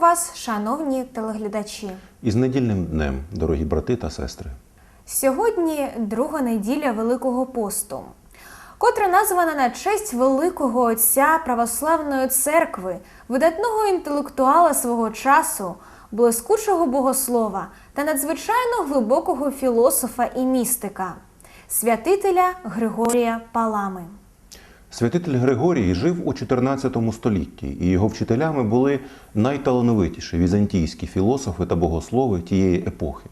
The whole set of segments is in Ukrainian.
Вас, шановні телеглядачі. Із недільним днем, дорогі брати та сестри. Сьогодні друга неділя Великого посту, котра названа на честь великого отця Православної церкви, видатного інтелектуала свого часу, блискучого богослова та надзвичайно глибокого філософа і містика, святителя Григорія Палами. Святитель Григорій жив у 14 столітті, і його вчителями були найталановитіші візантійські філософи та богослови тієї епохи.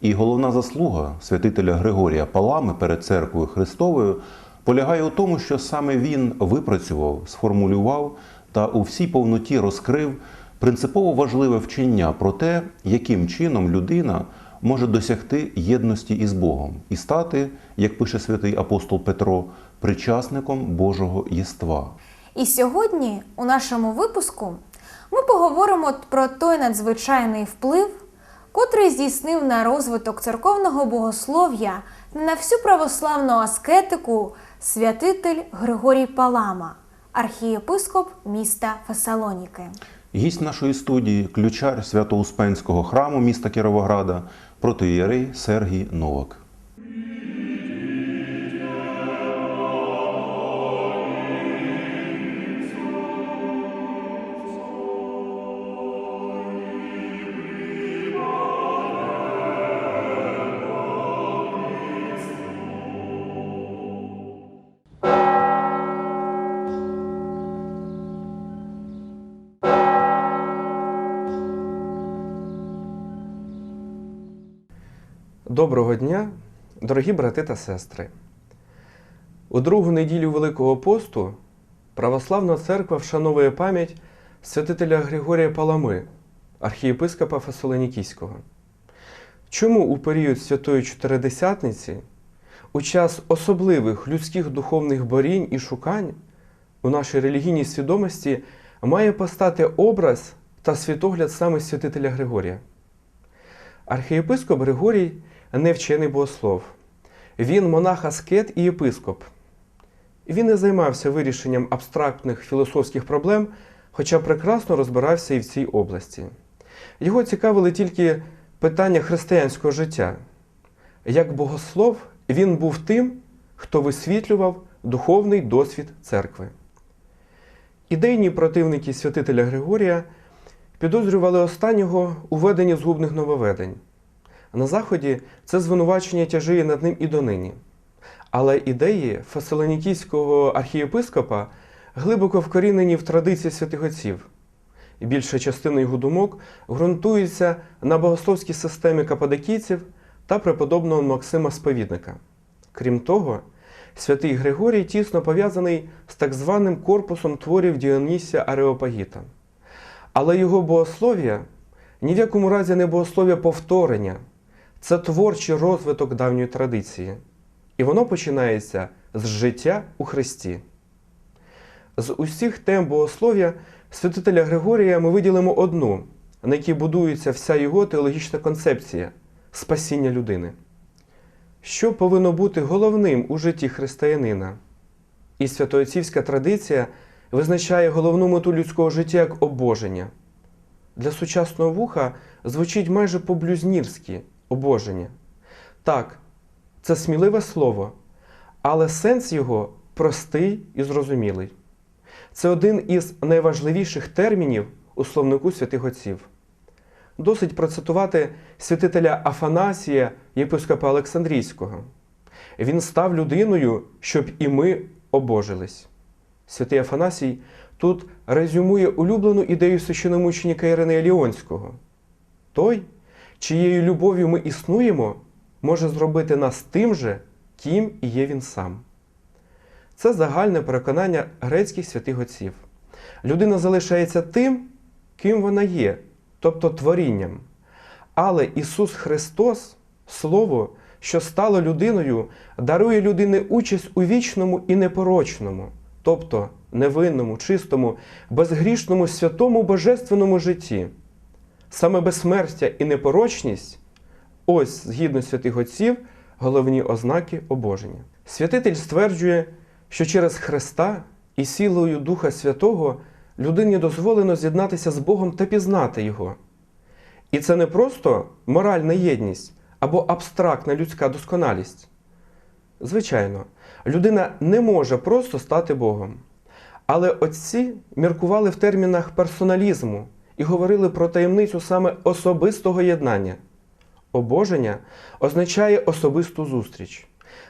І головна заслуга святителя Григорія Палами перед церквою Христовою полягає у тому, що саме він випрацював, сформулював та у всій повноті розкрив принципово важливе вчення про те, яким чином людина може досягти єдності із Богом і стати, як пише святий апостол Петро, причасником Божого єства. І сьогодні у нашому випуску ми поговоримо про той надзвичайний вплив, котрий здійснив на розвиток церковного богослов'я на всю православну аскетику святитель Григорій Палама, архієпископ міста Фесалоніки. Гість нашої студії, ключар Свято-Успенського храму міста Кіровограда, протиєрей Сергій Новак. Доброго дня, дорогі брати та сестри. У другу неділю Великого посту Православна церква вшановує пам'ять святителя Григорія Палами, архієпископа Фасолонікійського. Чому у період Святої Чотиридесятниці, у час особливих людських духовних борінь і шукань у нашій релігійній свідомості має постати образ та світогляд саме святителя Григорія? Архієпископ Григорій не вчений богослов. Він монах аскет і єпископ. Він не займався вирішенням абстрактних філософських проблем, хоча прекрасно розбирався і в цій області. Його цікавили тільки питання християнського життя. Як богослов, він був тим, хто висвітлював духовний досвід церкви. Ідейні противники святителя Григорія підозрювали останнього у веденні згубних нововведень. На Заході це звинувачення тяжіє над ним і донині. Але ідеї фасилонікійського архієпископа глибоко вкорінені в традиції святих отців. І більша частина його думок ґрунтується на богословській системі кападокійців та преподобного Максима Сповідника. Крім того, святий Григорій тісно пов'язаний з так званим корпусом творів Діонісія Ареопагіта. Але його богослов'я ні в якому разі не богослов'я повторення, це творчий розвиток давньої традиції. І воно починається з життя у Христі. З усіх тем богослов'я святителя Григорія ми виділимо одну, на якій будується вся його теологічна концепція спасіння людини. Що повинно бути головним у житті християнина? І святоотцівська традиція визначає головну мету людського життя як обоження. Для сучасного вуха звучить майже по-блюзнірськи обоження. Так, це сміливе слово, але сенс його простий і зрозумілий. Це один із найважливіших термінів у словнику святих отців. Досить процитувати святителя Афанасія, єпископа Олександрійського. Він став людиною, щоб і ми обожились. Святий Афанасій тут резюмує улюблену ідею священомученика Іринея Ліонського. Той, чиєю любов'ю ми існуємо, може зробити нас тим же, ким і є він сам. Це загальне переконання грецьких святих отців. Людина залишається тим, ким вона є, тобто творінням. Але Ісус Христос, Слово, що стало людиною, дарує людині участь у вічному і непорочному, тобто невинному, чистому, безгрішному, святому божественному житті. Саме безсмертя і непорочність ось, згідно святих отців, головні ознаки обоження. Святитель стверджує, що через Христа і силою Духа Святого людині дозволено з'єднатися з Богом та пізнати Його. І це не просто моральна єдність або абстрактна людська досконалість. Звичайно, людина не може просто стати Богом. Але отці міркували в термінах персоналізму і говорили про таємницю саме особистого єднання. Обоження означає особисту зустріч.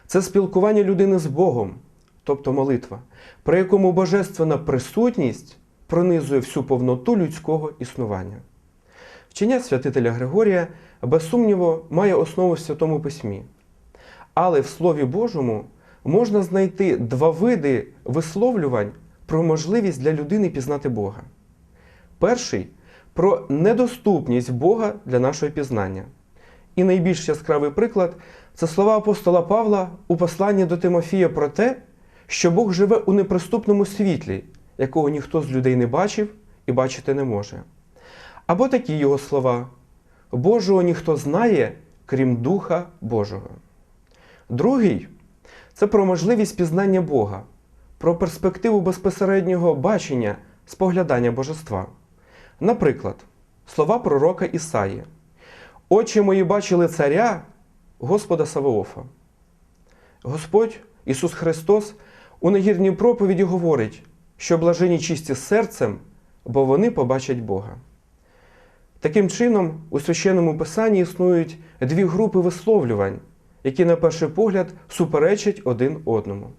Це спілкування людини з Богом, тобто молитва, при якому божественна присутність пронизує всю повноту людського існування. Вчення святителя Григорія, без сумніву, має основу в Святому Письмі. Але в Слові Божому можна знайти два види висловлювань про можливість для людини пізнати Бога. Перший про недоступність Бога для нашого пізнання. І найбільш яскравий приклад це слова апостола Павла у посланні до Тимофія про те, що Бог живе у неприступному світлі, якого ніхто з людей не бачив і бачити не може. Або такі його слова: Божого ніхто знає, крім Духа Божого. Другий це про можливість пізнання Бога, про перспективу безпосереднього бачення, споглядання божества. Наприклад, слова пророка Ісаї. Очі мої бачили царя Господа Саваофа. Господь Ісус Христос у нагірній проповіді говорить, що блажені чисті серцем, бо вони побачать Бога. Таким чином, у священному писанні існують дві групи висловлювань, які, на перший погляд, суперечать один одному.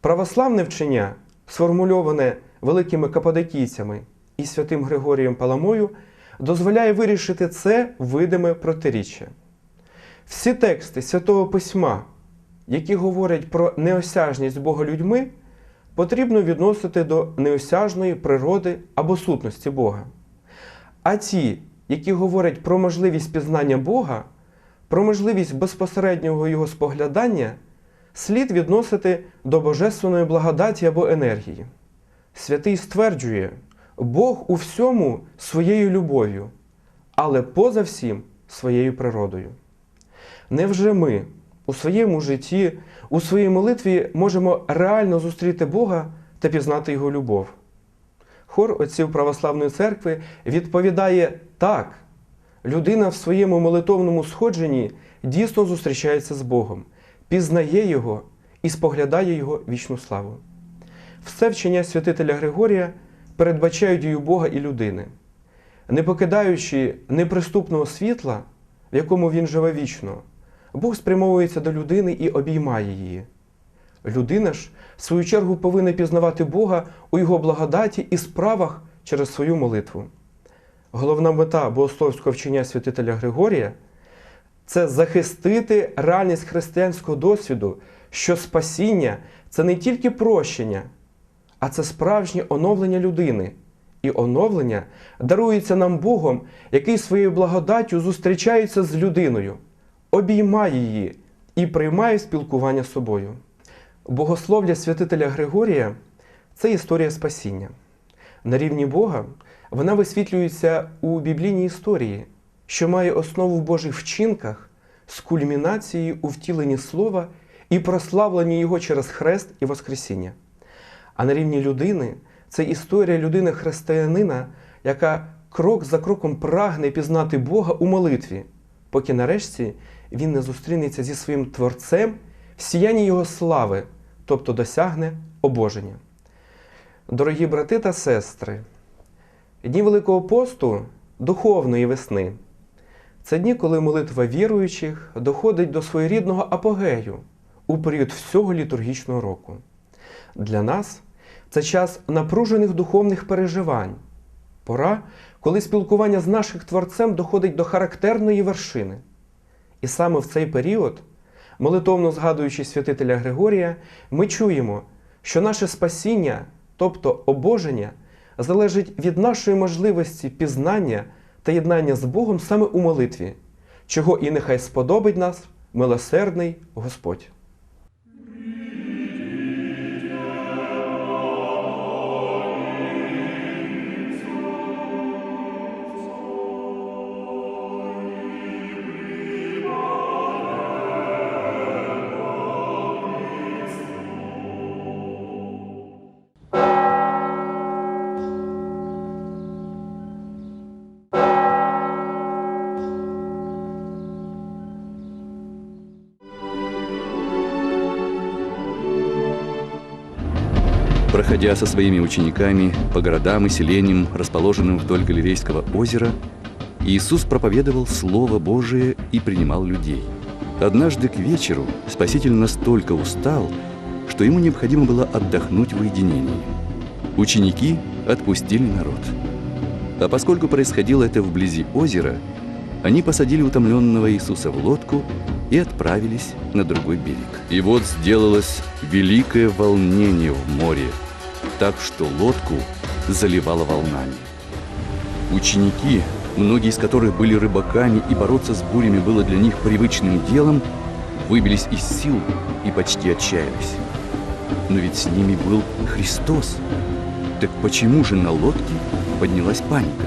Православне вчення, сформульоване великими кападокійцями і святим Григорієм Паламою, дозволяє вирішити це видиме протиріччя. Всі тексти Святого Письма, які говорять про неосяжність Бога людьми, потрібно відносити до неосяжної природи або сутності Бога. А ті, які говорять про можливість пізнання Бога, про можливість безпосереднього його споглядання, слід відносити до божественної благодаті або енергії. Святий стверджує, Бог у всьому своєю любов'ю, але поза всім своєю природою. Невже ми у своєму житті, у своїй молитві можемо реально зустріти Бога та пізнати Його любов? Хор отців Православної церкви відповідає так. Людина в своєму молитовному сходженні дійсно зустрічається з Богом, пізнає Його і споглядає Його вічну славу. Все вчення святителя Григорія передбачає дію Бога і людини, не покидаючи неприступного світла, в якому він живе вічно, Бог спрямовується до людини і обіймає її. Людина ж, в свою чергу, повинна пізнавати Бога у Його благодаті і справах через свою молитву. Головна мета богословського вчення святителя Григорія це захистити реальність християнського досвіду, що спасіння це не тільки прощення, а це справжнє оновлення людини. І оновлення дарується нам Богом, який своєю благодаттю зустрічається з людиною, обіймає її і приймає спілкування з собою. Богослов'я святителя Григорія це історія спасіння. На рівні Бога вона висвітлюється у біблійній історії, що має основу в Божих вчинках з кульмінацією у втіленні Слова і прославленні Його через хрест і Воскресіння. А на рівні людини це історія людини християнина, яка крок за кроком прагне пізнати Бога у молитві, поки нарешті він не зустрінеться зі своїм Творцем в сіянні Його слави, тобто досягне обоження. Дорогі брати та сестри, дні Великого посту духовної весни це дні, коли молитва віруючих доходить до своєрідного апогею у період всього літургічного року. Для нас це час напружених духовних переживань, пора, коли спілкування з нашим Творцем доходить до характерної вершини. І саме в цей період, молитовно згадуючи святителя Григорія, ми чуємо, що наше спасіння, тобто обоження, залежить від нашої можливості пізнання та єднання з Богом саме у молитві, чого і нехай сподобить нас милосердний Господь. Проходя со своими учениками по городам и селениям, расположенным вдоль Галилейского озера, Иисус проповедовал Слово Божие и принимал людей. Однажды к вечеру Спаситель настолько устал, что ему необходимо было отдохнуть в уединении. Ученики отпустили народ. А поскольку происходило это вблизи озера, они посадили утомленного Иисуса в лодку и отправились на другой берег. И вот сделалось великое волнение в море, так что лодку заливало волнами. Ученики, многие из которых были рыбаками и бороться с бурями было для них привычным делом, выбились из сил и почти отчаялись. Но ведь с ними был Христос. Так почему же на лодке поднялась паника?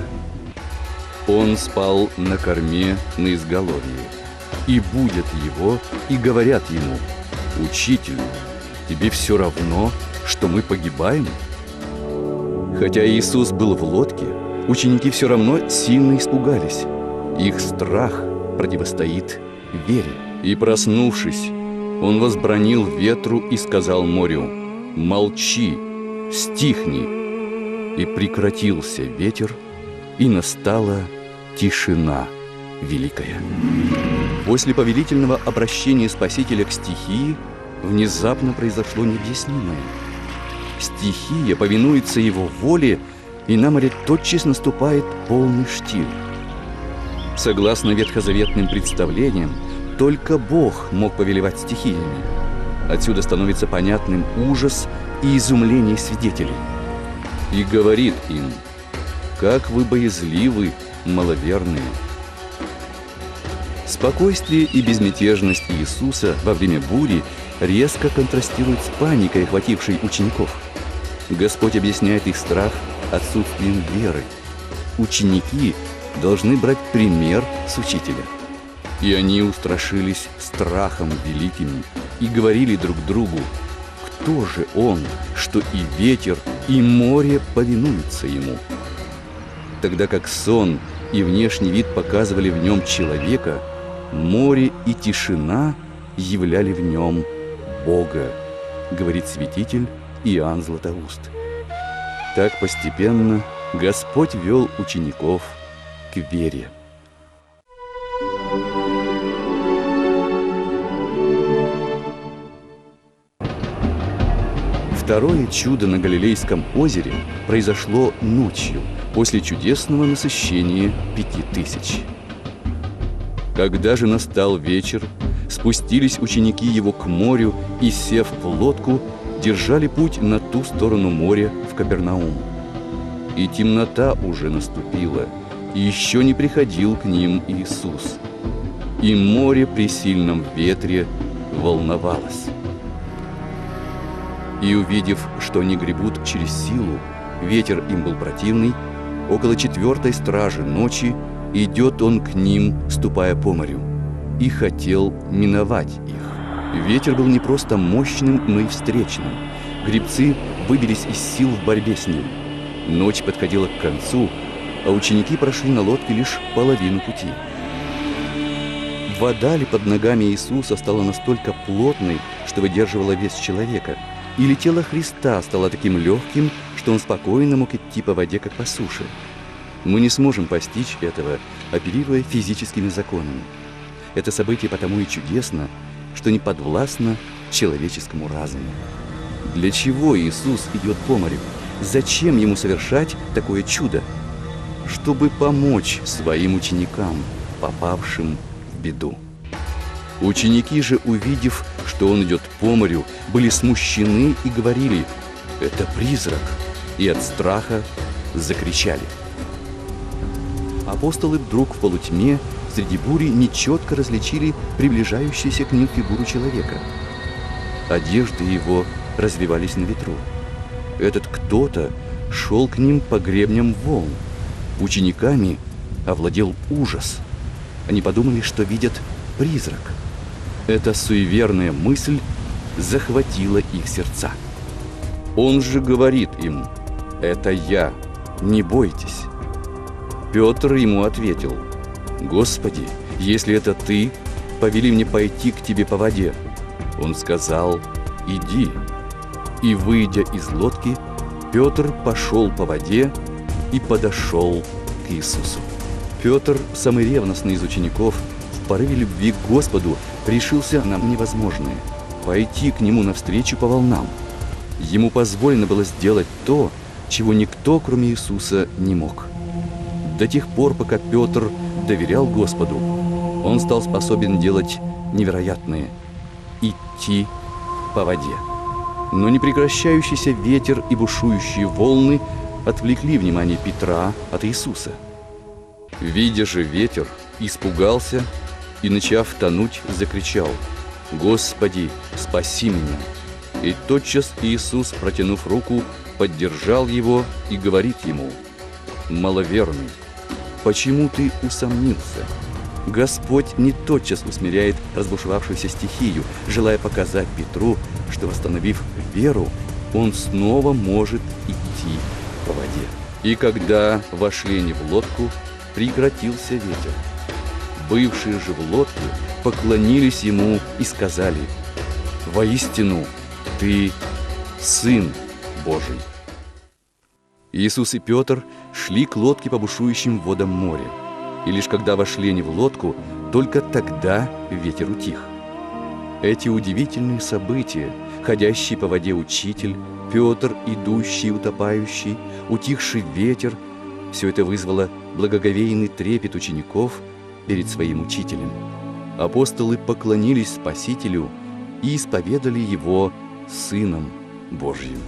Он спал на корме на изголовье. И будет его, и говорят ему, «Учитель, тебе все равно, что мы погибаем?» Хотя Иисус был в лодке, ученики все равно сильно испугались. Их страх противостоит вере. И проснувшись, он возбранил ветру и сказал морю, «Молчи, стихни!» И прекратился ветер, и настала тишина великая. После повелительного обращения Спасителя к стихии внезапно произошло необъяснимое. Стихия повинуется его воле, и на море тотчас наступает полный штиль. Согласно ветхозаветным представлениям, только Бог мог повелевать стихиями. Отсюда становится понятным ужас и изумление свидетелей. И говорит им, как вы боязливы, маловерные. Спокойствие и безмятежность Иисуса во время бури резко контрастируют с паникой, охватившей учеников. Господь объясняет их страх отсутствием веры. Ученики должны брать пример с учителя. И они устрашились страхом великим и говорили друг другу, кто же он, что и ветер, и море повинуются ему. Тогда как сон и внешний вид показывали в нем человека, море и тишина являли в нем Бога, говорит святитель Иоанн Златоуст. Так постепенно Господь вел учеников к вере. Второе чудо на Галилейском озере произошло ночью, после чудесного насыщения пяти тысяч. Когда же настал вечер, спустились ученики его к морю и, сев в лодку, держали путь на ту сторону моря в Капернаум. И темнота уже наступила, и еще не приходил к ним Иисус. И море при сильном ветре волновалось. И увидев, что они гребут через силу, ветер им был противный, около четвертой стражи ночи идет он к ним, ступая по морю, и хотел миновать их. Ветер был не просто мощным, но и встречным. Гребцы выбились из сил в борьбе с ним. Ночь подходила к концу, а ученики прошли на лодке лишь половину пути. Вода ли под ногами Иисуса стала настолько плотной, что выдерживала вес человека – или тело Христа стало таким легким, что он спокойно мог идти по воде, как по суше. Мы не сможем постичь этого, оперируя физическими законами. Это событие потому и чудесно, что не подвластно человеческому разуму. Для чего Иисус идет по морю? Зачем ему совершать такое чудо? Чтобы помочь своим ученикам, попавшим в беду. Ученики же, увидев, что он идет по морю, были смущены и говорили «Это призрак!» и от страха закричали. Апостолы вдруг в полутьме среди бури нечетко различили приближающуюся к ним фигуру человека. Одежды его развивались на ветру. Этот кто-то шел к ним по гребням волн. Учениками овладел ужас. Они подумали, что видят призрак – эта суеверная мысль захватила их сердца. Он же говорит им, «Это я, не бойтесь». Петр ему ответил, «Господи, если это ты, повели мне пойти к тебе по воде». Он сказал, «Иди». И, выйдя из лодки, Петр пошел по воде и подошел к Иисусу. Петр, самый ревностный из учеников, в порыве любви к Господу решился на невозможное – пойти к Нему навстречу по волнам. Ему позволено было сделать то, чего никто, кроме Иисуса, не мог. До тех пор, пока Петр доверял Господу, он стал способен делать невероятное – идти по воде. Но непрекращающийся ветер и бушующие волны отвлекли внимание Петра от Иисуса. Видя же ветер, испугался и, начав тонуть, закричал «Господи, спаси меня!» И тотчас Иисус, протянув руку, поддержал его и говорит ему «Маловерный, почему ты усомнился?» Господь не тотчас усмиряет разбушевавшуюся стихию, желая показать Петру, что, восстановив веру, он снова может идти по воде. И когда вошли они в лодку, прекратился ветер. Бывшие же в лодке поклонились ему и сказали, «Воистину, ты Сын Божий». Иисус и Петр шли к лодке по бушующим водам моря. И лишь когда вошли они в лодку, только тогда ветер утих. Эти удивительные события, ходящий по воде учитель, Петр, идущий утопающий, утихший ветер, все это вызвало благоговейный трепет учеников перед своим учителем. Апостолы поклонились Спасителю и исповедали Его Сыном Божьим.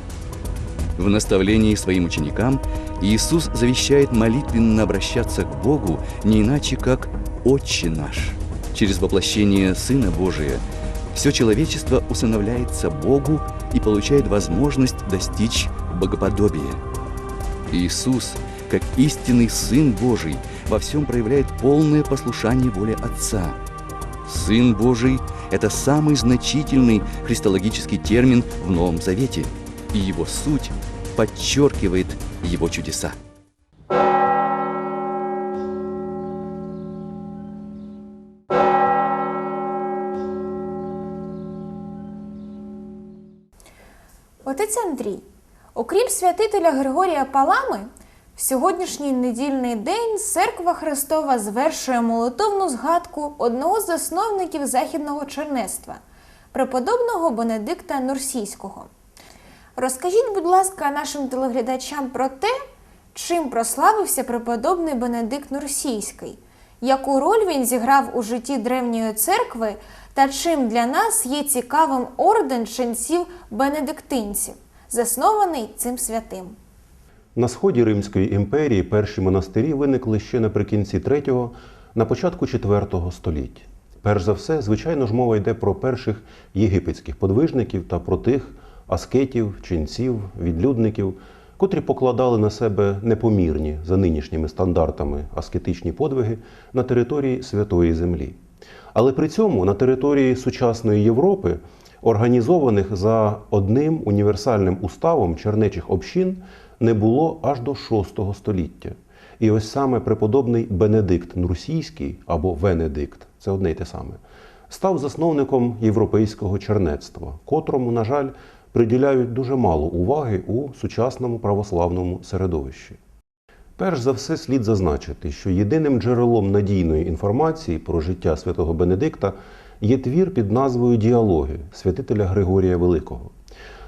В наставлении своим ученикам Иисус завещает молитвенно обращаться к Богу не иначе, как «Отче наш». Через воплощение Сына Божия все человечество усыновляется Богу и получает возможность достичь богоподобия. Иисус, как истинный Сын Божий, во всем проявляет полное послушание воле Отца. Сын Божий – это самый значительный христологический термин в Новом Завете, и его суть подчеркивает его чудеса. Отець Андрій, окрім святителя Григорія Палами, в сьогоднішній недільний день Церква Христова звершує молитовну згадку одного з засновників західного чернецтва, преподобного Бенедикта Нурсійського. Розкажіть, будь ласка, нашим телеглядачам про те, чим прославився преподобний Бенедикт Нурсійський, яку роль він зіграв у житті древньої церкви та чим для нас є цікавим орден ченців бенедиктинців, заснований цим святим. На сході Римської імперії перші монастирі виникли ще наприкінці 3-го, на початку 4-го століття. Перш за все, звичайно ж, мова йде про перших єгипетських подвижників та про тих аскетів, ченців, відлюдників, котрі покладали на себе непомірні за нинішніми стандартами аскетичні подвиги на території Святої Землі. Але при цьому на території сучасної Європи, організованих за одним універсальним уставом чернечих общин, не було аж до VI століття. І ось саме преподобний Бенедикт Нурсійський або Венедикт це одне й те саме, став засновником європейського чернецтва, котрому, на жаль, приділяють дуже мало уваги у сучасному православному середовищі. Перш за все, слід зазначити, що єдиним джерелом надійної інформації про життя святого Бенедикта є твір під назвою Діалоги святителя Григорія Великого.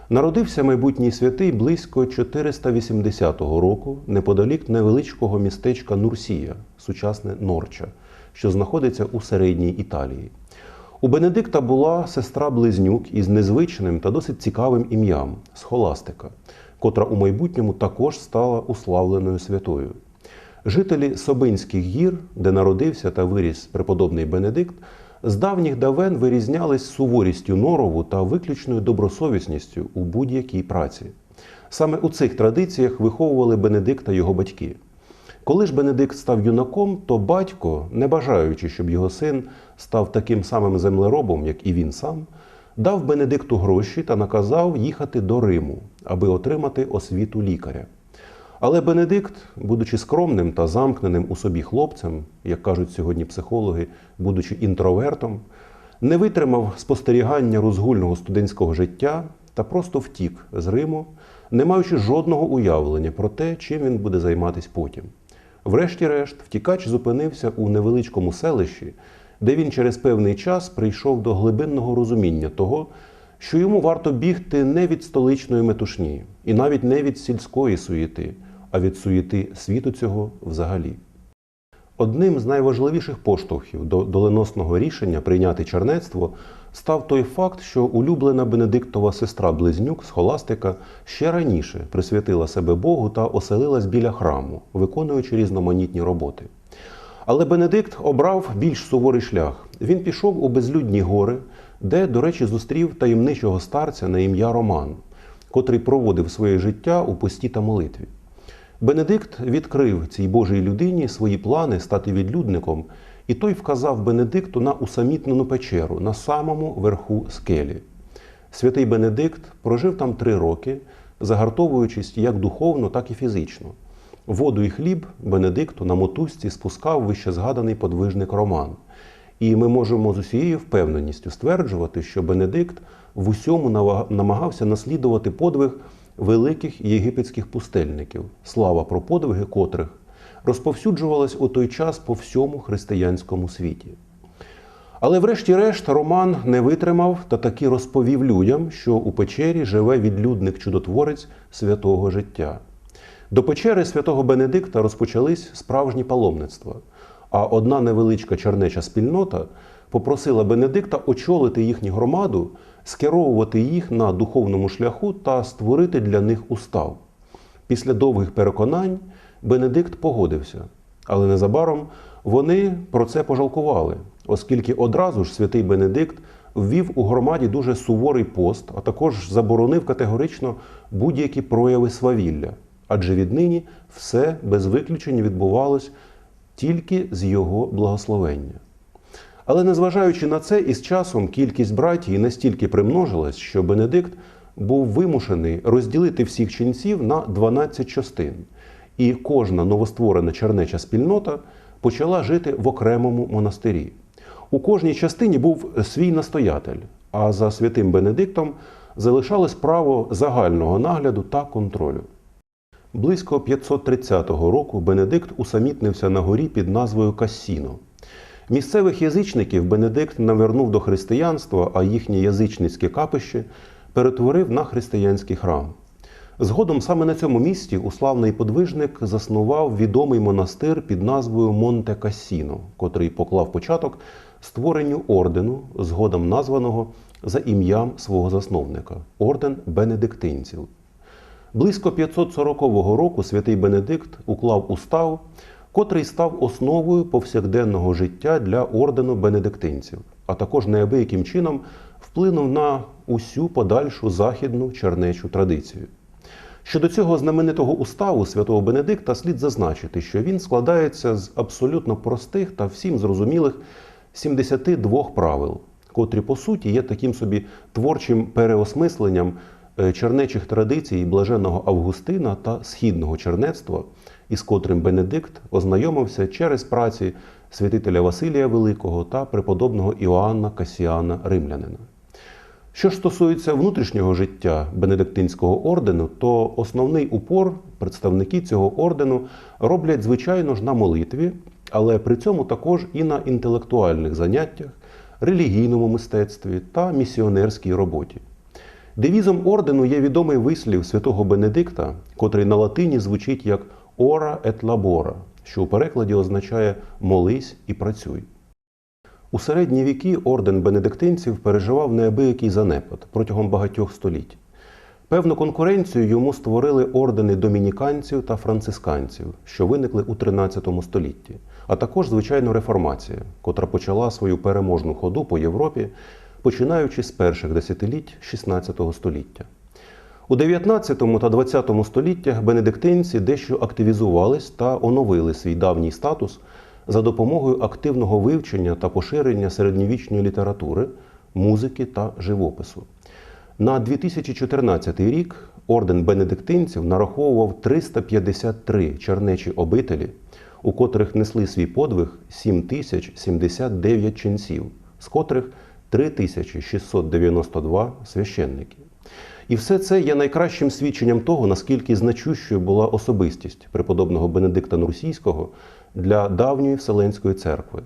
Народився майбутній святий близько 480 року неподалік невеличкого містечка Нурсія, сучасне Норча, що знаходиться у середній Італії. У Бенедикта була сестра-близнюк із незвичним та досить цікавим ім'ям Схоластика, котра у майбутньому також стала уславленою святою. Жителі Собинських гір, де народився та виріс преподобний Бенедикт, з давніх давен вирізнялись суворістю норову та виключною добросовісністю у будь-якій праці. Саме у цих традиціях виховували Бенедикта його батьки. Коли ж Бенедикт став юнаком, то батько, не бажаючи, щоб його син став таким самим землеробом, як і він сам, дав Бенедикту гроші та наказав їхати до Риму, аби отримати освіту лікаря. Але Бенедикт, будучи скромним та замкненим у собі хлопцем, як кажуть сьогодні психологи, будучи інтровертом, не витримав спостерігання розгульного студентського життя та просто втік з Риму, не маючи жодного уявлення про те, чим він буде займатися потім. Врешті-решт, втікач зупинився у невеличкому селищі, де він через певний час прийшов до глибинного розуміння того, що йому варто бігти не від столичної метушні і навіть не від сільської суєти, а від суєти світу цього взагалі. Одним з найважливіших поштовхів до доленосного рішення прийняти чернецтво став той факт, що улюблена Бенедиктова сестра Близнюк Схоластика ще раніше присвятила себе Богу та оселилась біля храму, виконуючи різноманітні роботи. Але Бенедикт обрав більш суворий шлях. Він пішов у безлюдні гори, де, до речі, зустрів таємничого старця на ім'я Роман, котрий проводив своє життя у пості та молитві. Бенедикт відкрив цій Божій людині свої плани стати відлюдником, і той вказав Бенедикту на усамітнену печеру на самому верху скелі. Святий Бенедикт прожив там три роки, загартовуючись як духовно, так і фізично. Воду і хліб Бенедикту на мотузці спускав вищезгаданий подвижник Роман. І ми можемо з усією впевненістю стверджувати, що Бенедикт в усьому намагався наслідувати подвиг великих єгипетських пустельників, слава про подвиги котрих розповсюджувалась у той час по всьому християнському світі. Але врешті-решт Роман не витримав та таки розповів людям, що у печері живе відлюдник-чудотворець святого життя. До печери святого Бенедикта розпочались справжні паломництва, а одна невеличка чернеча спільнота попросила Бенедикта очолити їхню громаду, скеровувати їх на духовному шляху та створити для них устав. Після довгих переконань Бенедикт погодився, але незабаром вони про це пожалкували, оскільки одразу ж святий Бенедикт ввів у громаді дуже суворий пост, а також заборонив категорично будь-які прояви свавілля, адже віднині все без виключення відбувалось тільки з його благословення. Але незважаючи на це, із часом кількість братій настільки примножилась, що Бенедикт був вимушений розділити всіх ченців на 12 частин, і кожна новостворена чернеча спільнота почала жити в окремому монастирі. У кожній частині був свій настоятель, а за святим Бенедиктом залишалось право загального нагляду та контролю. Близько 530 року Бенедикт усамітнився на горі під назвою Кассіно. Місцевих язичників Бенедикт навернув до християнства, а їхнє язичницьке капище перетворив на християнський храм. Згодом саме на цьому місці уславний подвижник заснував відомий монастир під назвою Монте Кассіно, котрий поклав початок створенню ордену, згодом названого за ім'ям свого засновника орден бенедиктинців. Близько 540 року святий Бенедикт уклав устав, котрий став основою повсякденного життя для ордену бенедиктинців, а також неабияким чином вплинув на усю подальшу західну чернечу традицію. Щодо цього знаменитого уставу святого Бенедикта слід зазначити, що він складається з абсолютно простих та всім зрозумілих 72 правил, котрі по суті є таким собі творчим переосмисленням е, чернечих традицій блаженого Августина та східного чернецтва, із котрим Бенедикт ознайомився через праці святителя Василія Великого та преподобного Іоанна Касіана Римлянина. Що ж стосується внутрішнього життя Бенедиктинського ордену, то основний упор представники цього ордену роблять, звичайно ж, на молитві, але при цьому також і на інтелектуальних заняттях, релігійному мистецтві та місіонерській роботі. Девізом ордену є відомий вислів святого Бенедикта, котрий на латині звучить як ора et labora, що у перекладі означає молись і працюй. У середні віки орден бенедиктинців переживав неабиякий занепад протягом багатьох століть. Певну конкуренцію йому створили ордени домініканців та францисканців, що виникли у 13 столітті, а також, звичайно, реформація, котра почала свою переможну ходу по Європі, починаючи з перших десятиліть 16 століття. У 19 та 20 століттях бенедиктинці дещо активізувались та оновили свій давній статус за допомогою активного вивчення та поширення середньовічної літератури, музики та живопису. На 2014 рік орден бенедиктинців нараховував 353 чернечі обителі, у котрих несли свій подвиг 7079 ченців, з котрих 3692 священники. І все це є найкращим свідченням того, наскільки значущою була особистість преподобного Бенедикта Нурсійського для давньої Вселенської церкви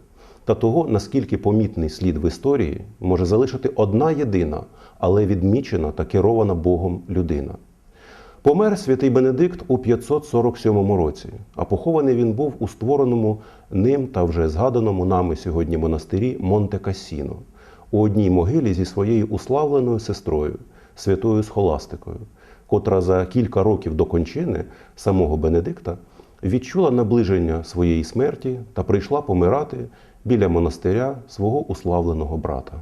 та того, наскільки помітний слід в історії може залишити одна єдина, але відмічена та керована Богом людина. Помер святий Бенедикт у 547 році, а похований він був у створеному ним та вже згаданому нами сьогодні монастирі Монте Кассіно у одній могилі зі своєю уславленою сестрою, святою Схоластикою, котра за кілька років до кончини самого Бенедикта відчула наближення своєї смерті та прийшла помирати біля монастиря свого уславленого брата.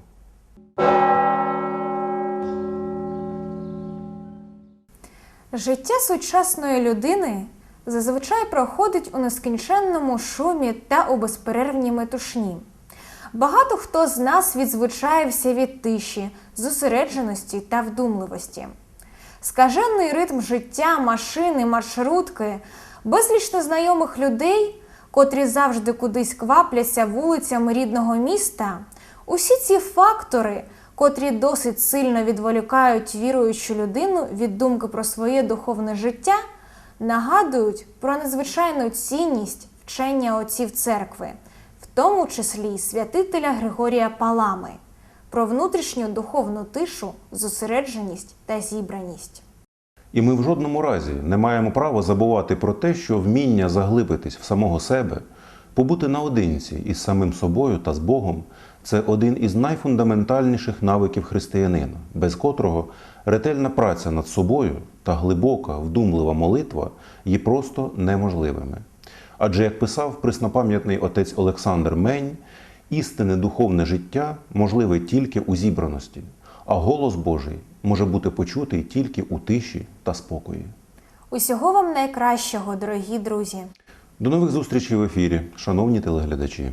Життя сучасної людини зазвичай проходить у нескінченному шумі та у безперервній метушні. Багато хто з нас відзвичаєвся від тиші, зосередженості та вдумливості. Скажений ритм життя, машини, маршрутки, безліч незнайомих людей, котрі завжди кудись квапляться вулицями рідного міста, усі ці фактори, котрі досить сильно відволікають віруючу людину від думки про своє духовне життя, нагадують про незвичайну цінність вчення отців церкви, тому числі й святителя Григорія Палами, про внутрішню духовну тишу, зосередженість та зібраність. І ми в жодному разі не маємо права забувати про те, що вміння заглибитись в самого себе, побути наодинці із самим собою та з Богом це один із найфундаментальніших навиків християнина, без котрого ретельна праця над собою та глибока, вдумлива молитва є просто неможливими. Адже, як писав преснопам'ятний отець Олександр Мень, істинне духовне життя можливе тільки у зібраності, а голос Божий може бути почутий тільки у тиші та спокої. Усього вам найкращого, дорогі друзі! До нових зустрічей в ефірі, шановні телеглядачі.